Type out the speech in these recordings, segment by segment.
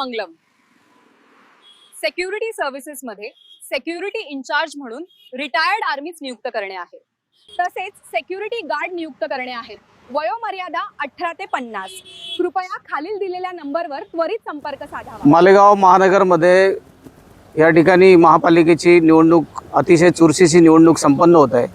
मंगलम. Security सर्व्हिसेसमध्ये security incharge म्हणून retired आर्मीज नियुक्त करणे आहे. तसेच सेक्युरिटी गार्ड नियुक्त करणे आहेत वयोमर्यादा अठरा ते पन्नास. कृपया खालील दिलेल्या नंबरवर त्वरित संपर्क साधावा. मालेगाव महानगरमध्ये या ठिकाणी महापालिकेची निवडणूक अतिशय चुरशीची निवडणूक संपन्न होत आहे.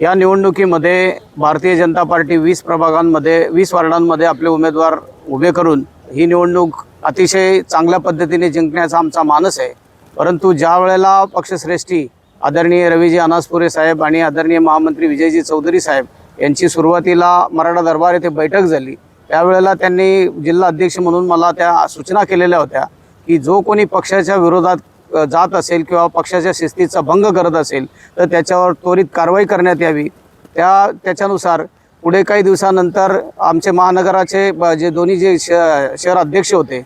या निवडणुकीमध्ये भारतीय जनता पार्टी वीस प्रभागांमध्ये वीस वार्डांमध्ये आपले उमेदवार उभे करून ही निवडणूक अतिशय चांगल्या पद्धतीने जिंकण्याचा आमचा मानस आहे. परंतु ज्या वेळेला पक्षश्रेष्ठी आदरणीय रवीजी अनासपुरे साहेब आणि आदरणीय महामंत्री विजयजी चौधरी साहेब यांची सुरुवातीला मराठा दरबार येथे बैठक झाली त्यावेळेला त्यांनी जिल्हा अध्यक्ष म्हणून मला त्या सूचना केलेल्या होत्या की जो कोणी पक्षाच्या विरोधात जात असेल किंवा पक्षाच्या शिस्तीचा भंग करत असेल तर त्याच्यावर त्वरित कारवाई करण्यात यावी. त्या त्याच्यानुसार पुढे काही दिवसानंतर आमचे महानगराचे ब- जे दोन्ही जे श शहर अध्यक्ष होते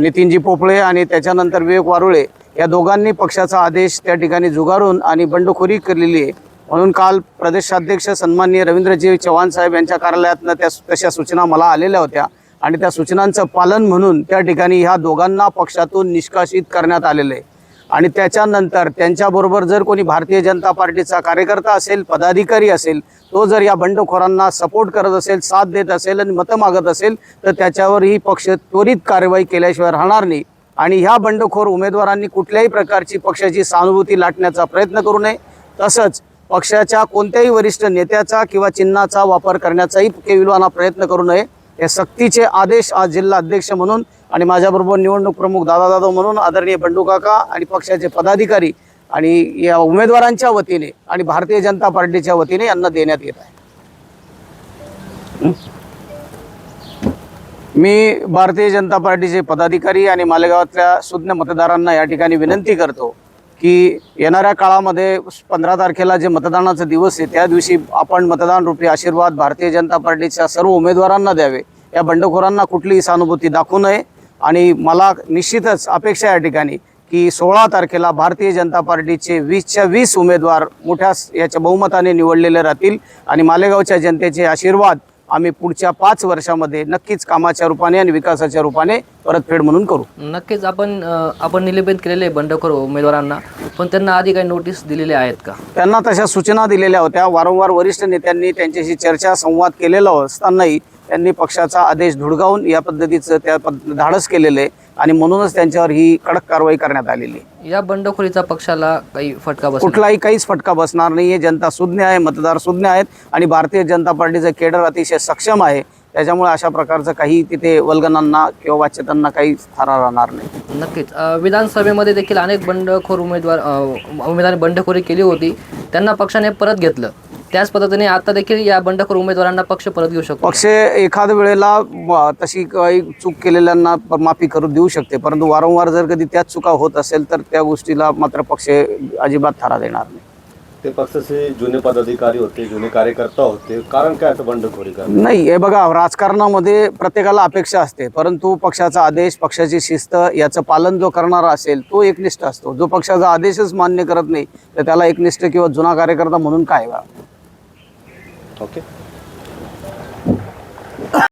नितीनजी पोपळे आणि त्याच्यानंतर विवेक वारुळे या दोघांनी पक्षाचा आदेश त्या ठिकाणी जुगारून आणि बंडखोरी केलेली आहे. म्हणून काल प्रदेशाध्यक्ष सन्माननीय रवींद्रजी चव्हाण साहेब यांच्या कार्यालयातनं त्या तशा सूचना मला आलेल्या होत्या आणि त्या सूचनांचं पालन म्हणून त्या ठिकाणी ह्या दोघांना पक्षातून निष्कासित करण्यात आलेलं आहे. आणि त्याच्यानंतर त्यांच्याबरोबर जर कोणी भारतीय जनता पार्टीचा कार्यकर्ता असेल पदाधिकारी असेल तो जर या बंडखोरांना सपोर्ट करत असेल साथ देत असेल आणि मतं मागत असेल तर त्याच्यावर ही पक्ष त्वरित कारवाई केल्याशिवाय राहणार नाही. आणि ह्या बंडखोर उमेदवारांनी कुठल्याही प्रकारची पक्षाची सहानुभूती लाटण्याचा प्रयत्न करू नये. तसंच पक्षाच्या कोणत्याही वरिष्ठ नेत्याचा किंवा चिन्हाचा वापर करण्याचाही केविलवाना प्रयत्न करू नये. हे सक्तीचे आदेश आज जिल्हा अध्यक्ष म्हणून आणि माझ्याबरोबर निवडणूक प्रमुख दादा दादा म्हणून आदरणीय बंडू काका आणि पक्षाचे पदाधिकारी आणि या उमेदवारांच्या वतीने आणि भारतीय जनता पार्टीच्या वतीने यांना देण्यात येत आहे. मी भारतीय जनता पार्टीचे पदाधिकारी आणि मालेगावातल्या सुज्ञ मतदारांना या ठिकाणी विनंती करतो की येणाऱ्या काळामध्ये पंधरा तारखेला जे मतदानाचा दिवस आहे त्या दिवशी आपण मतदान रूपी आशीर्वाद भारतीय जनता पार्टीच्या सर्व उमेदवारांना द्यावे. या बंडखोरांना कुठलीही सहानुभूती दाखवू नये. आणि मला निश्चितच अपेक्षा या ठिकाणी की सोळा तारखेला भारतीय जनता पार्टीचे वीसच्या वीस उमेदवार मोठ्या याच्या बहुमताने निवडलेले राहतील. आणि मालेगावच्या जनतेचे आशीर्वाद आम्ही पुढच्या पाच वर्षामध्ये नक्कीच कामाच्या रूपाने आणि विकासाच्या रूपाने परतफेड म्हणून करू. नक्कीच आपण आपण निलंबित केलेले बंडखोर उमेदवारांना पण त्यांना आधी काही नोटीस दिलेल्या आहेत का? त्यांना तशा सूचना दिलेल्या होत्या. वारंवार वरिष्ठ नेत्यांनी त्यांच्याशी चर्चा संवाद केलेला असतानाही त्यांनी पक्षाचा आदेश धुडकावून या पद्धतीचं त्या धाडस केलेलं आहे. आणि म्हणूनच त्यांच्यावर ही कडक कारवाई करण्यात आलेली या बंडखोरीचा पक्षाला काही फटका बसला कुठलाही काहीच फटका बसणार नाही आहे जनता सुज्ञ आहे मतदार सुज्ञ आहेत आणि भारतीय जनता पार्टीचं केडर अतिशय सक्षम आहे. त्याच्यामुळे अशा प्रकारचं काही तिथे वल्गनांना किंवा वाच्यतांना काही थारा राहणार नाही. नक्कीच. विधानसभेमध्ये देखील अनेक बंडखोर उमेदवार उमेदवारांनी बंडखोरी केली होती. त्यांना पक्षाने परत घेतलं. त्याच पद्धतीने आता देखील या बंडखोर उमेदवारांना पक्ष परत घेऊ शकतो. पक्ष एखाद्या वेळेला तशी काही चूक केलेल्यांना माफी करू देऊ शकते परंतु वारंवार जर कधी त्याच चुका होत असेल तर त्या गोष्टीला मात्र पक्ष अजिबात थारा देणार नाही. ते पक्षाचे जुने पदाधिकारी होते जुने कार्यकर्ता होते. कारण काय असं बंडखोरी करणं? नाही हे बघा राजकारणामध्ये प्रत्येकाला अपेक्षा असते परंतु पक्षाचा आदेश पक्षाची शिस्त याचं पालन जो करणारा असेल तो एकनिष्ठ असतो. जो पक्षाचा आदेशच मान्य करत नाही तर त्याला एकनिष्ठ किंवा जुना कार्यकर्ता म्हणून काय Okay.